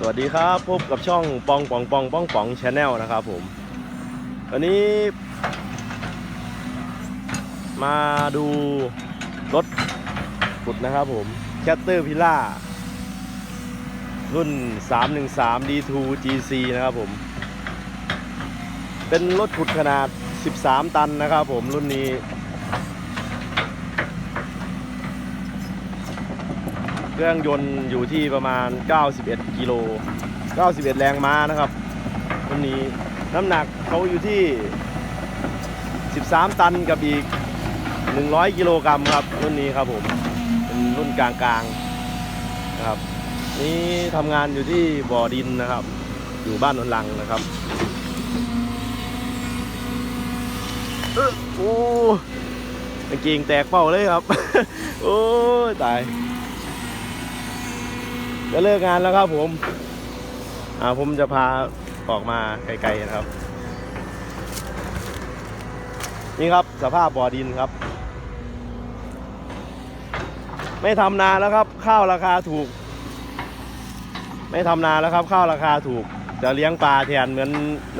สวัสดีครับ พบกับช่องปองปองปองปองปองชาแนลนะครับผมวันนี้ มาดูรถขุดนะครับผมแคตเตอร์พิล่ารุ่น 313 D2 GC นะครับผม เป็นรถขุดขนาด 13 ตันนะครับผมรุ่นนี้ เครื่องยนต์อยู่ที่ประมาณ 91 กิโล 91 แรงม้านะครับรุ่นนี้น้ำหนักเขาอยู่ที่ 13 ตันกับอีก 100 กิโลกรัมครับรุ่นนี้ครับผมเป็นรุ่นกลางๆนะครับ นี่ทำงานอยู่ที่บ่อดินนะครับ อยู่บ้านนนลังนะครับเอ้อโอ้กางเกงแตกเป้าเลยครับ โอ้ยตาย จะเลิกงานแล้วครับผม อ่าผมจะพาออกมาไกลๆนะครับ นี่ครับสภาพบ่อดินครับ ไม่ทำนาแล้วครับ ข้าวราคาถูก ไม่ทำนาแล้วครับ ข้าวราคาถูกจะเลี้ยงปลาแทนเหมือน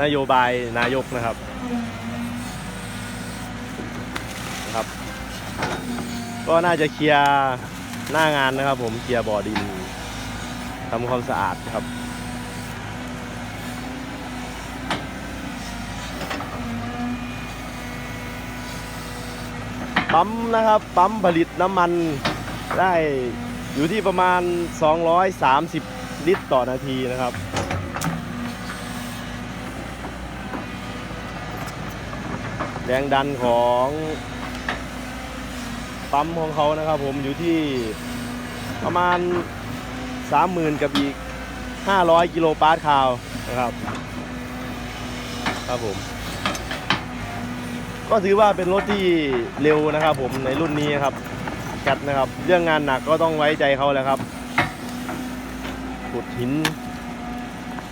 นโยบายนายกนะครับนะครับ ก็น่าจะเคลียร์หน้างานนะครับผมเคลียร์บ่อดิน ทำความสะอาดครับ ปั๊มนะครับ ปั๊มผลิตน้ำมันได้อยู่ที่ประมาณ 230 ลิตรต่อนาทีนะครับแรงดันของปั๊มของเขานะครับผมอยู่ที่ประมาณ สามหมื่นกับอีกห้าร้อยกิโลปาร์ตคาวนะครับ ครับผม ก็ถือว่าเป็นรถที่เร็วนะครับ ผมในรุ่นนี้ครับแคทนะครับ เรื่องงานหนักก็ต้องไว้ใจเขาแหล้วครับขุดหิน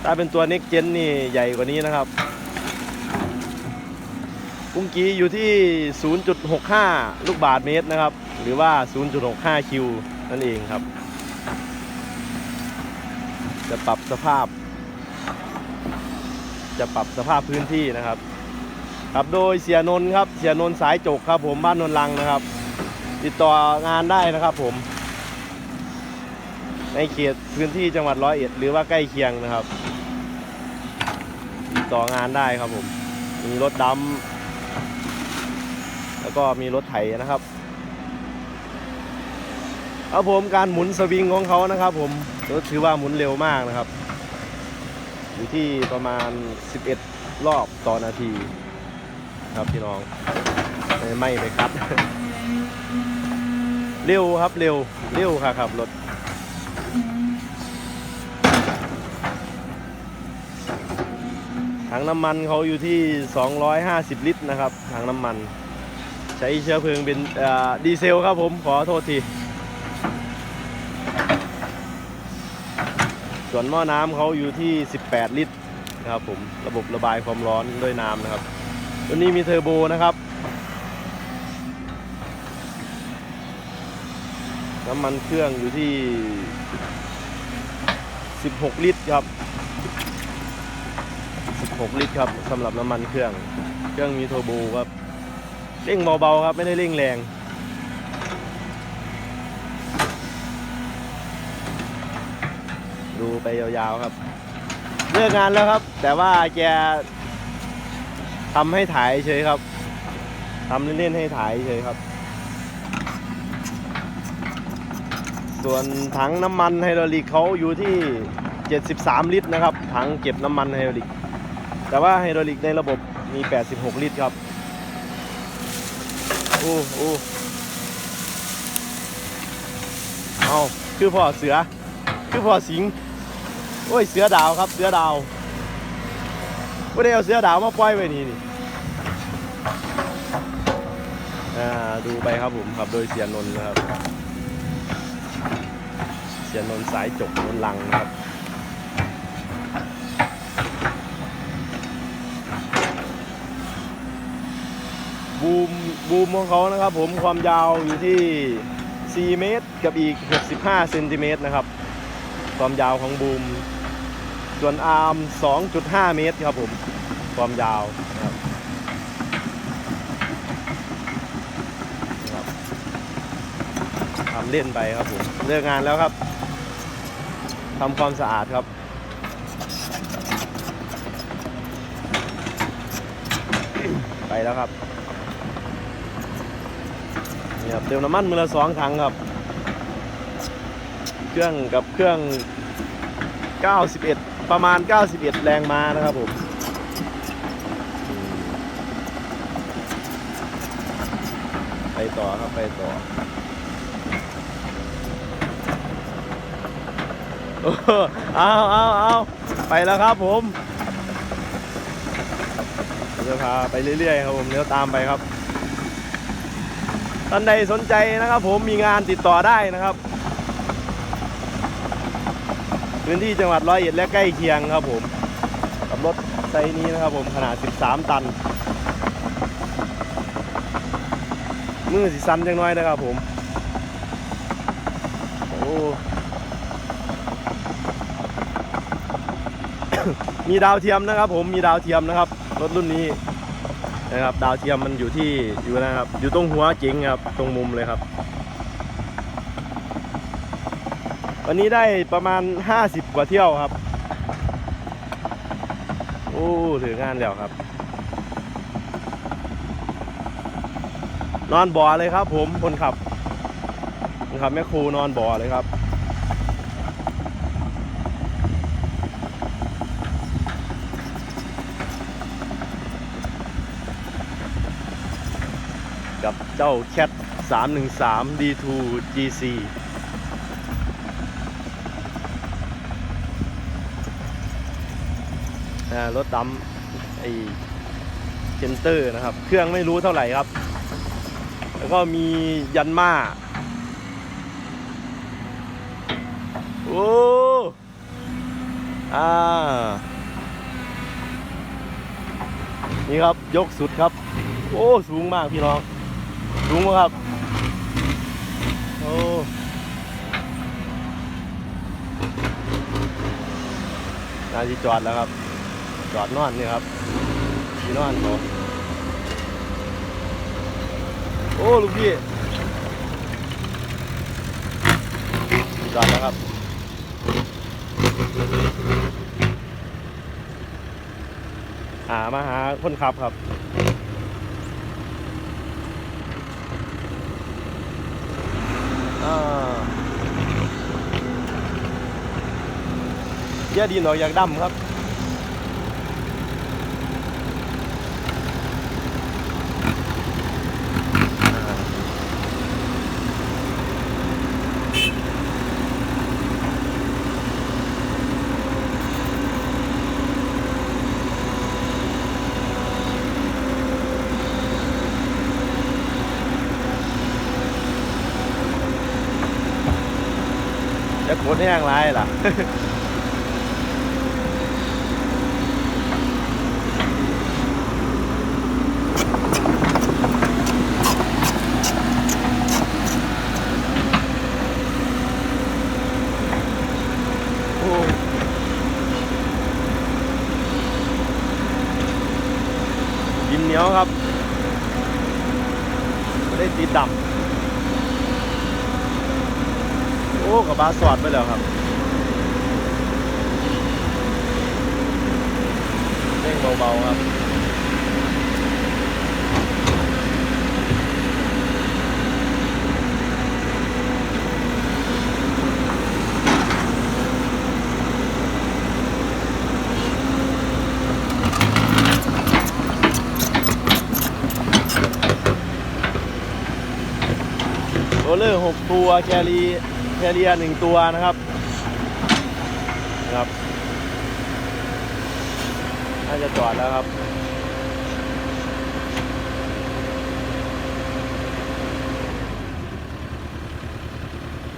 ถ้าเป็นตัวเน็กเจนนี่ใหญ่กว่านี้นะครับกุ้งกี้อยู่ที่ 0.65 ลูกบาทเมตรนะครับ หรือว่า 0.65 คิวนั่นเองครับ จะปรับสภาพ จะปรับสภาพพื้นที่นะครับ ครับโดยเสียนนท์ครับเสียนนท์สายจกครับ ผมบ้านนนลังนะครับ ติดต่องานได้นะครับผม ในเขตพื้นที่จังหวัดร้อยเอ็ดหรือว่าใกล้เคียงนะครับ ติดต่องานได้ครับผม มีรถดำแล้วก็มีรถไถนะครับ ครับผมการหมุนสวิงของเขานะครับ ผมก็ถือว่าหมุนเร็วมากนะครับ อยู่ที่ประมาณ 11 รอบต่อนาที ครับพี่น้องไม่ไม่ไปครับ เร็วครับเร็วเร็วค่ะครับรถถังน้ำมันเขาอยู่ที่ 250 ลิตรนะครับถังน้ำมัน ใช้เชื้อเพลิงเป็นดีเซลครับผมขอโทษที ส่วนหม้อน้ำเขาอยู่ที่ 18 ลิตรนะครับผมระบบระบายความร้อนด้วยน้ำนะครับ ตัวนี้มีเทอร์โบนะครับ น้ำมันเครื่องอยู่ที่ 16 ลิตรครับ 16 ลิตรครับสำหรับน้ำมันเครื่อง เครื่องมีเทอร์โบครับเร่งเบาๆครับไม่ได้เร่งแรง ดูไปยาวๆครับเลิกงานแล้วครับ แต่ว่าแกทำให้ถ่ายเฉยครับทำเล่นๆให้ถ่ายเฉยครับ ส่วนถังน้ำมันไฮดรอลิกเขาอยู่ที่ 73 ลิตรนะครับ ถังเก็บน้ำมันไฮดรอลิก แต่ว่าไฮดรอลิกในระบบมี 86 ลิตรครับโอ้โอ้เอาคือพ่อเสือ คือพ่อสิง โอ้ยเสือดาวครับเสือดาวไม่ได้เอาเสือดาวมาปล่อยไว้นี่นี่ดูไปครับผมครับโดยเสียนนท์นะครับ เสียนนท์สายจกนนลังนะครับบูมบูมของเขานะครับผมความยาวอยู่ที่ 4 เมตรกับอีก 65 เซนติเมตรนะครับ ความยาวของบูม ส่วนอาร์ม 2.5 เมตรครับผม ความยาวครับทำเล่นไปครับผมเลิกงานแล้วครับทำความสะอาดครับไปแล้วครับนี่ครับเติมน้ำมันมือละสองถังครับ เครื่องกับเครื่อง 91 ประมาณ 91 แรงม้านะครับผมไปต่อครับไปต่อโอ้เอาเอาเอาไปแล้วครับผมจะพาไปเรื่อยๆครับผมเดี๋ยวตามไปครับท่านใดสนใจนะครับผมมีงานติดต่อได้นะครับ พื้นที่จังหวัดร้อยเอ็ดและใกล้เคียงครับผมกับรถไซส์นี้นะครับผมขนาด 13 ตัน มือสีสันจังน้อยนะครับผมโอ้มีดาวเทียมนะครับ ผมมีดาวเทียมนะครับรถรุ่นนี้นะครับ ดาวเทียมมันอยู่ที่อยู่นะครับ อยู่ตรงหัวเจ๋งครับตรงมุมเลยครับ วันนี้ได้ประมาณ 50 กว่าเที่ยวครับ โอ้ถืองานแล้วครับ นอนบ่อเลยครับผมคนขับคนขับแม่ครูนอนบ่อเลยครับกับเจ้าแคท313 D2 GC อ่า รถดำไอเซนเตอร์นะครับ เครื่องไม่รู้เท่าไหร่ครับ แล้วก็มียันมาโอ้อ่านี่ครับยกสุดครับ โอ้ สูงมากพี่น้อง สูงมากครับ โอ้นาทีจอดแล้วครับ จอดนอนนี่ครับที่นอนเขาโอ้ลูกพี่จอดแล้วครับหามาหาคนขับครับอ่าเยี่ยดินออกอยากดำครับ จะกดแห้งไรล่ะ โอ้ดินเหนียวครับไม่ได้ติดดำ โอ้กับบา สอดไปแล้วครับเร่งเบาๆครับโรลเลอร์หกตัวแครี แคเรียหนึ่งตัวนะครับครับน่าจะจอดแล้วครับ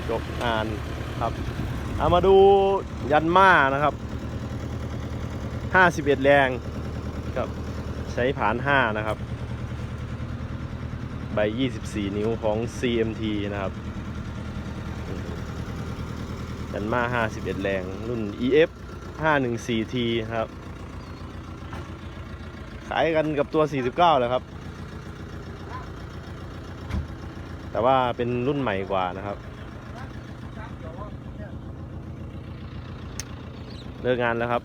จบงานครับเอามาดูยันมานะครับ 51 แรงครับใช้ผาน 5 นะครับ ใบ 24 นิ้วของ CMT นะครับ นมา 51 แรง รุ่น EF 514T ครับ ขายกันกับตัว 49แหละครับ แต่ว่าเป็นรุ่นใหม่กว่านะครับ เลิกงานแล้วครับ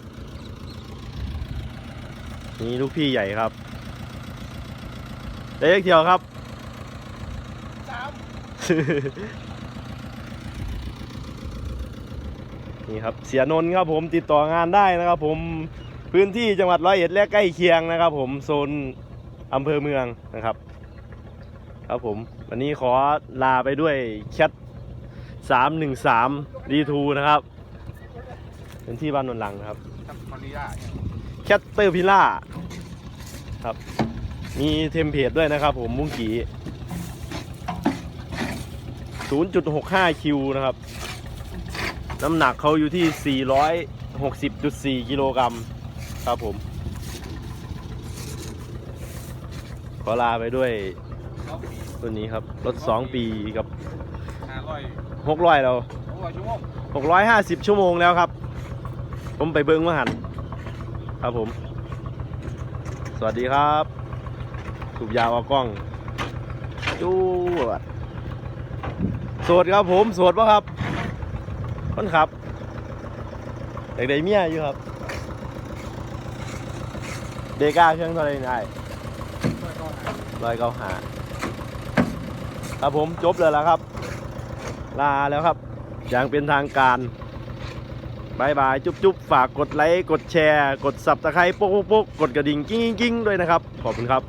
นี่ลูกพี่ใหญ่ครับเด็กเที่ยวครับ นี่ครับเสียนนท์ครับผมติดต่องานได้นะครับ ผมพื้นที่จังหวัดร้อยเอ็ดและใกล้เคียงนะครับ ผมโซนอำเภอเมืองนะครับ ครับผม วันนี้ขอลาไปด้วยแคทสามหนึ่งสามดีทูนะครับเป็นที่บ้านนนหลังนะครับแคตเตอร์พิล่าครับ มีเทมเพลตด้วยนะครับ ผมมุ้งกี0.65คิวนะครับ น้ำหนักเขาอยู่ที่ 460.4 กิโลกรัมครับผม ขอลาไปด้วยสองปีตัวนี้ครับ รถ 2 ปีกับห้าร้อย600เราหกร้อยชั่วโมง650 ชั่วโมงแล้วครับ ผมไปเบิ้งมาหัน ครับผม สวัสดีครับสูบยาวเอากล้องจูดโสดครับผม โสดปะครับ คนขับเด็กใดเมียอยู่ครับ เดก้าเครื่องเท่าไรนี่ได้ร้อยเกาหาครับผมจบเลยแล้วครับ ลาแล้วครับ อย่างเป็นทางการบายบาย จุ๊บจุ๊บฝากกดไลค์ กดแชร์ กดสับตะไคร้ปุ๊กปุ๊กปุ๊กกดกระดิ่งกิ้งกิ้งกิ้งด้วยนะครับ ขอบคุณครับ